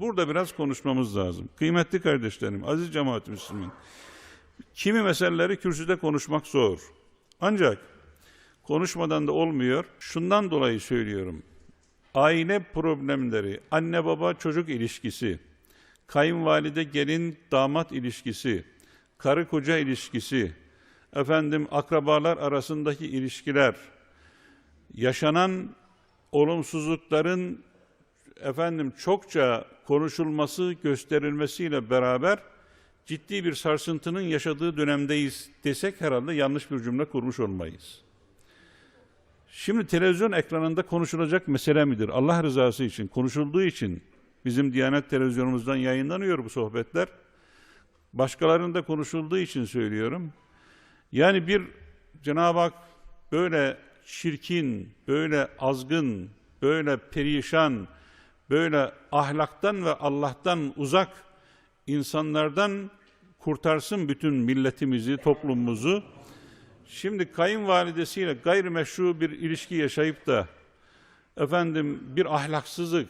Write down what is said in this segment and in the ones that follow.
Burada biraz konuşmamız lazım. Kıymetli kardeşlerim, aziz cemaat Müslümin. Kimi meseleleri kürsüde konuşmak zor. Ancak konuşmadan da olmuyor. Şundan dolayı söylüyorum. Aile problemleri, anne baba çocuk ilişkisi, kayınvalide gelin damat ilişkisi, karı koca ilişkisi, efendim akrabalar arasındaki ilişkiler, yaşanan olumsuzlukların efendim çokça konuşulması, gösterilmesiyle beraber ciddi bir sarsıntının yaşadığı dönemdeyiz desek herhalde yanlış bir cümle kurmuş olmayız. Şimdi televizyon ekranında konuşulacak mesele midir? Allah rızası için konuşulduğu için bizim Diyanet televizyonumuzdan yayınlanıyor bu sohbetler. Başkalarında konuşulduğu için söylüyorum. Yani bir Cenab-ı Hak böyle çirkin, böyle azgın, böyle perişan, böyle ahlaktan ve Allah'tan uzak insanlardan kurtarsın bütün milletimizi, toplumumuzu. Şimdi kayınvalidesiyle gayrimeşru bir ilişki yaşayıp da efendim bir ahlaksızlık,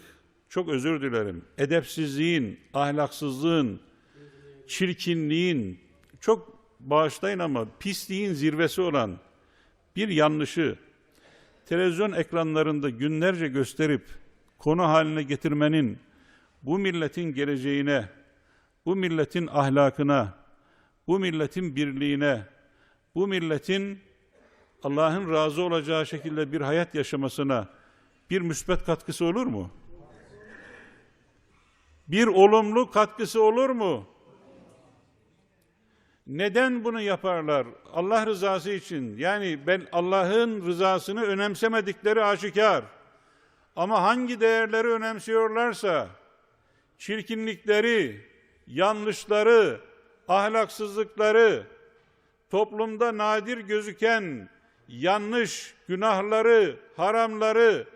çok özür dilerim, edepsizliğin, ahlaksızlığın, çirkinliğin, çok bağışlayın ama pisliğin zirvesi olan bir yanlışı televizyon ekranlarında günlerce gösterip konu haline getirmenin bu milletin geleceğine, bu milletin ahlakına, bu milletin birliğine, bu milletin Allah'ın razı olacağı şekilde bir hayat yaşamasına bir müsbet katkısı olur mu? Bir olumlu katkısı olur mu? Neden bunu yaparlar? Allah rızası için. Yani ben Allah'ın rızasını önemsemedikleri aşikar. Ama hangi değerleri önemsiyorlarsa çirkinlikleri, yanlışları, ahlaksızlıkları, toplumda nadir gözüken yanlış günahları, haramları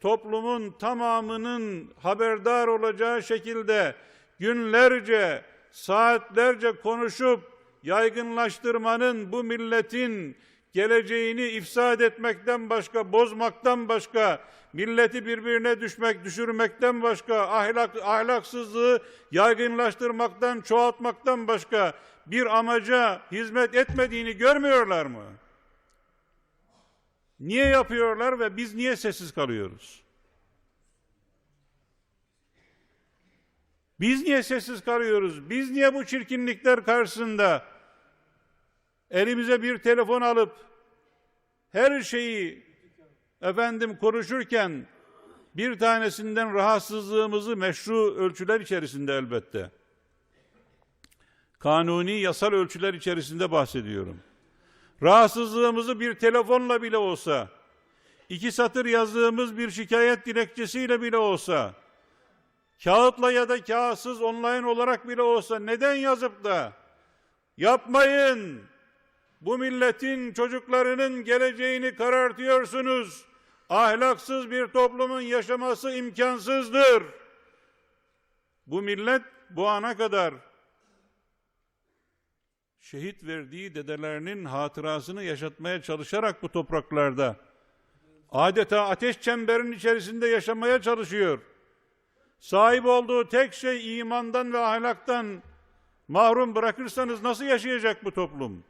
toplumun tamamının haberdar olacağı şekilde günlerce, saatlerce konuşup yaygınlaştırmanın bu milletin geleceğini ifsad etmekten başka, bozmaktan başka, milleti birbirine düşmek, düşürmekten başka, ahlak, ahlaksızlığı yaygınlaştırmaktan, çoğaltmaktan başka bir amaca hizmet etmediğini görmüyorlar mı? Niye yapıyorlar ve biz niye sessiz kalıyoruz? Biz niye sessiz kalıyoruz? Biz niye bu çirkinlikler karşısında elimize bir telefon alıp her şeyi efendim konuşurken bir tanesinden rahatsızlığımızı meşru ölçüler içerisinde elbette. Kanuni yasal ölçüler içerisinde bahsediyorum. Rahatsızlığımızı bir telefonla bile olsa, iki satır yazdığımız bir şikayet dilekçesiyle bile olsa, kağıtla ya da kağıtsız online olarak bile olsa neden yazıp da yapmayın, bu milletin çocuklarının geleceğini karartıyorsunuz, ahlaksız bir toplumun yaşaması imkansızdır. Bu millet bu ana kadar şehit verdiği dedelerinin hatırasını yaşatmaya çalışarak bu topraklarda adeta ateş çemberinin içerisinde yaşamaya çalışıyor. Sahip olduğu tek şey imandan ve ahlaktan mahrum bırakırsanız nasıl yaşayacak bu toplum?